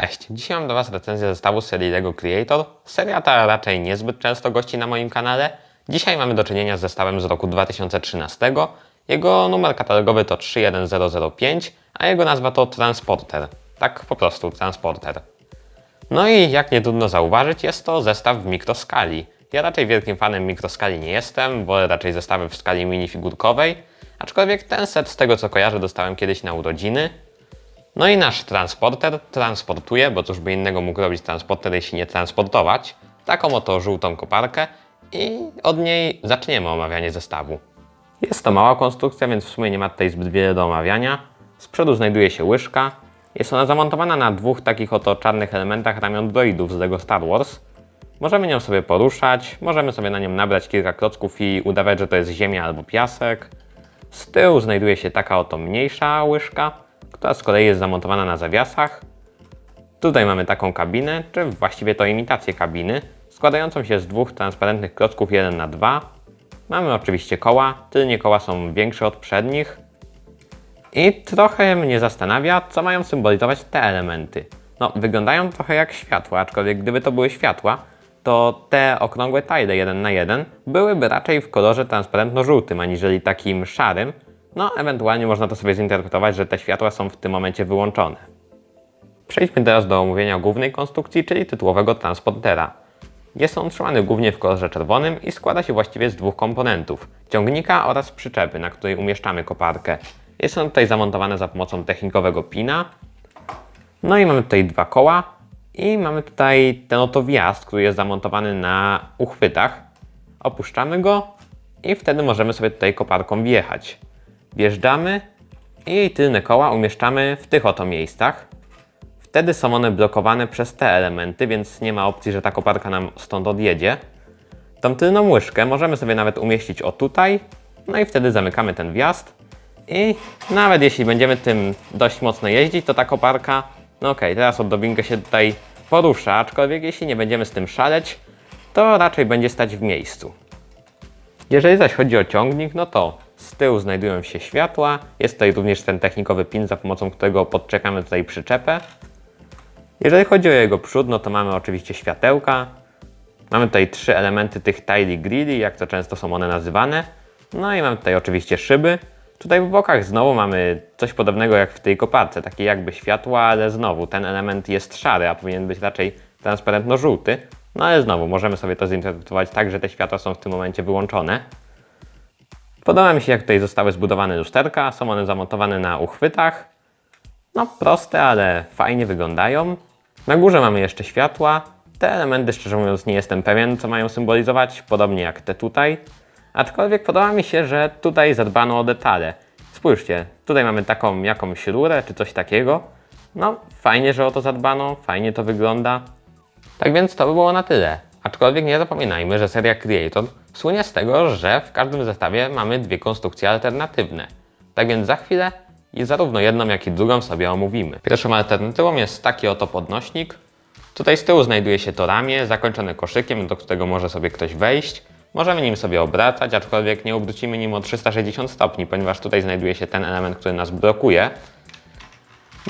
Cześć, dzisiaj mam do Was recenzję zestawu serii LEGO Creator. Seria ta raczej niezbyt często gości na moim kanale. Dzisiaj mamy do czynienia z zestawem z roku 2013. Jego numer katalogowy to 31005, a jego nazwa to Transporter. Tak po prostu, Transporter. No i jak nie trudno zauważyć, jest to zestaw w mikroskali. Ja raczej wielkim fanem mikroskali nie jestem, wolę raczej zestawy w skali minifigurkowej, aczkolwiek ten set z tego co kojarzę dostałem kiedyś na urodziny. No i nasz transporter transportuje, bo cóż by innego mógł robić transporter, jeśli nie transportować, taką oto żółtą koparkę i od niej zaczniemy omawianie zestawu. Jest to mała konstrukcja, więc w sumie nie ma tutaj zbyt wiele do omawiania. Z przodu znajduje się łyżka. Jest ona zamontowana na dwóch takich oto czarnych elementach ramion droidów z LEGO Star Wars. Możemy nią sobie poruszać, możemy sobie na nią nabrać kilka klocków i udawać, że to jest ziemia albo piasek. Z tyłu znajduje się taka oto mniejsza łyżka, która z kolei jest zamontowana na zawiasach. Tutaj mamy taką kabinę, czy właściwie to imitację kabiny, składającą się z dwóch transparentnych klocków 1 na 2 Mamy oczywiście koła, tylnie koła są większe od przednich. I trochę mnie zastanawia, co mają symbolizować te elementy. No, wyglądają trochę jak światła, aczkolwiek gdyby to były światła, to te okrągłe tile 1 na 1 byłyby raczej w kolorze transparentno-żółtym, aniżeli takim szarym. No, ewentualnie można to sobie zinterpretować, że te światła są w tym momencie wyłączone. Przejdźmy teraz do omówienia głównej konstrukcji, czyli tytułowego transportera. Jest on trzymany głównie w kolorze czerwonym i składa się właściwie z dwóch komponentów: ciągnika oraz przyczepy, na której umieszczamy koparkę. Jest on tutaj zamontowany za pomocą technikowego pina. No i mamy tutaj dwa koła i mamy tutaj ten oto wjazd, który jest zamontowany na uchwytach. Opuszczamy go i wtedy możemy sobie tutaj koparką wjechać. Wjeżdżamy i tylne koła umieszczamy w tych oto miejscach. Wtedy są one blokowane przez te elementy, więc nie ma opcji, że ta koparka nam stąd odjedzie. Tą tylną łyżkę możemy sobie nawet umieścić o tutaj, no i wtedy zamykamy ten wjazd. I nawet jeśli będziemy tym dość mocno jeździć, to ta koparka, no okej, teraz odrobinkę się tutaj porusza, aczkolwiek jeśli nie będziemy z tym szaleć, to raczej będzie stać w miejscu. Jeżeli zaś chodzi o ciągnik, no to z tyłu znajdują się światła, jest tutaj również ten technikowy pin, za pomocą którego podczepiamy tutaj przyczepę. Jeżeli chodzi o jego przód, no to mamy oczywiście światełka. Mamy tutaj trzy elementy tych tile grilli, jak to często są one nazywane. No i mamy tutaj oczywiście szyby. Tutaj w bokach znowu mamy coś podobnego jak w tej koparce, takie jakby światła, ale znowu ten element jest szary, a powinien być raczej transparentno-żółty. No ale znowu możemy sobie to zinterpretować tak, że te światła są w tym momencie wyłączone. Podoba mi się jak tutaj zostały zbudowane lusterka, są one zamontowane na uchwytach. No proste, ale fajnie wyglądają. Na górze mamy jeszcze światła. Te elementy, szczerze mówiąc, nie jestem pewien, co mają symbolizować, podobnie jak te tutaj. Aczkolwiek podoba mi się, że tutaj zadbano o detale. Spójrzcie, tutaj mamy taką jakąś rurę czy coś takiego. No, fajnie, że o to zadbano, fajnie to wygląda. Tak więc to by było na tyle. Aczkolwiek nie zapominajmy, że seria Creator słynie z tego, że w każdym zestawie mamy dwie konstrukcje alternatywne. Tak więc za chwilę i zarówno jedną, jak i drugą sobie omówimy. Pierwszą alternatywą jest taki oto podnośnik. Tutaj z tyłu znajduje się to ramię zakończone koszykiem, do którego może sobie ktoś wejść. Możemy nim sobie obracać, aczkolwiek nie obrócimy nim o 360 stopni, ponieważ tutaj znajduje się ten element, który nas blokuje.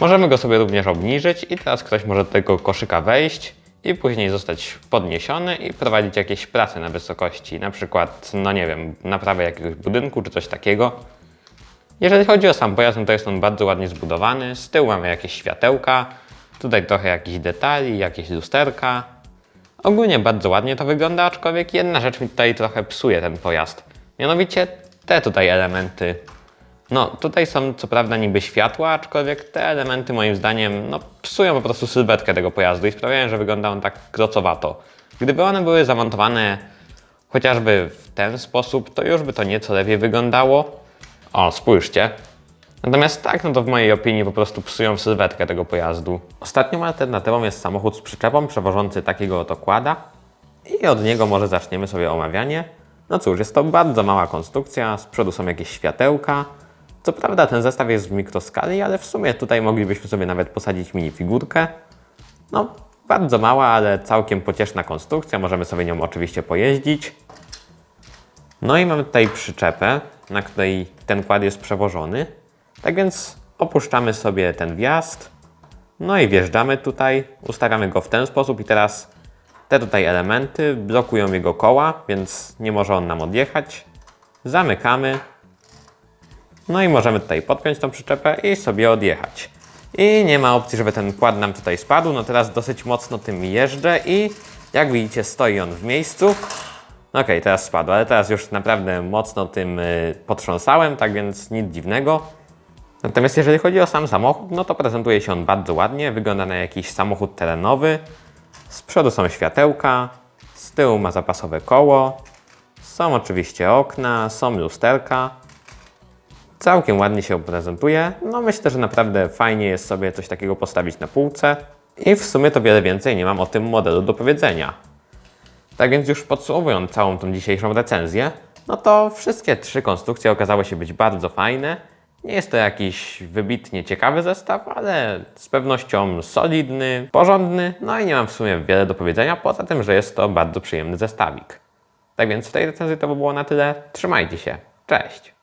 Możemy go sobie również obniżyć i teraz ktoś może do tego koszyka wejść i później zostać podniesiony i prowadzić jakieś prace na wysokości, na przykład, no nie wiem, naprawę jakiegoś budynku czy coś takiego. Jeżeli chodzi o sam pojazd, no to jest on bardzo ładnie zbudowany. Z tyłu mamy jakieś światełka, tutaj trochę jakichś detali, jakieś lusterka. Ogólnie bardzo ładnie to wygląda, aczkolwiek jedna rzecz mi tutaj trochę psuje ten pojazd. Mianowicie te tutaj elementy. No, tutaj są co prawda niby światła, aczkolwiek te elementy moim zdaniem no, psują po prostu sylwetkę tego pojazdu i sprawiają, że wygląda on tak krocowato. Gdyby one były zamontowane chociażby w ten sposób, to już by to nieco lepiej wyglądało. O, spójrzcie. Natomiast tak, no to w mojej opinii po prostu psują sylwetkę tego pojazdu. Ostatnią alternatywą jest samochód z przyczepą przewożący takiego oto kłada i od niego może zaczniemy sobie omawianie. No cóż, jest to bardzo mała konstrukcja, z przodu są jakieś światełka. Co prawda ten zestaw jest w mikroskali, ale w sumie tutaj moglibyśmy sobie nawet posadzić minifigurkę. No, bardzo mała, ale całkiem pocieszna konstrukcja, możemy sobie nią oczywiście pojeździć. No i mamy tutaj przyczepę, na której ten kład jest przewożony. Tak więc opuszczamy sobie ten wjazd. No i wjeżdżamy tutaj, ustawiamy go w ten sposób i teraz te tutaj elementy blokują jego koła, więc nie może on nam odjechać. Zamykamy. No i możemy tutaj podpiąć tą przyczepę i sobie odjechać. I nie ma opcji, żeby ten kład nam tutaj spadł. No teraz dosyć mocno tym jeżdżę i jak widzicie stoi on w miejscu. No Okej, teraz spadł, ale teraz już naprawdę mocno tym y, potrząsałem, tak więc nic dziwnego. Natomiast jeżeli chodzi o sam samochód, no to prezentuje się on bardzo ładnie. Wygląda na jakiś samochód terenowy. Z przodu są światełka, z tyłu ma zapasowe koło, są oczywiście okna, są lusterka. Całkiem ładnie się prezentuje. No myślę, że naprawdę fajnie jest sobie coś takiego postawić na półce. I w sumie to wiele więcej nie mam o tym modelu do powiedzenia. Tak więc już podsumowując całą tą dzisiejszą recenzję, no to wszystkie trzy konstrukcje okazały się być bardzo fajne. Nie jest to jakiś wybitnie ciekawy zestaw, ale z pewnością solidny, porządny, no i nie mam w sumie wiele do powiedzenia, poza tym, że jest to bardzo przyjemny zestawik. Tak więc w tej recenzji to by było na tyle. Trzymajcie się. Cześć!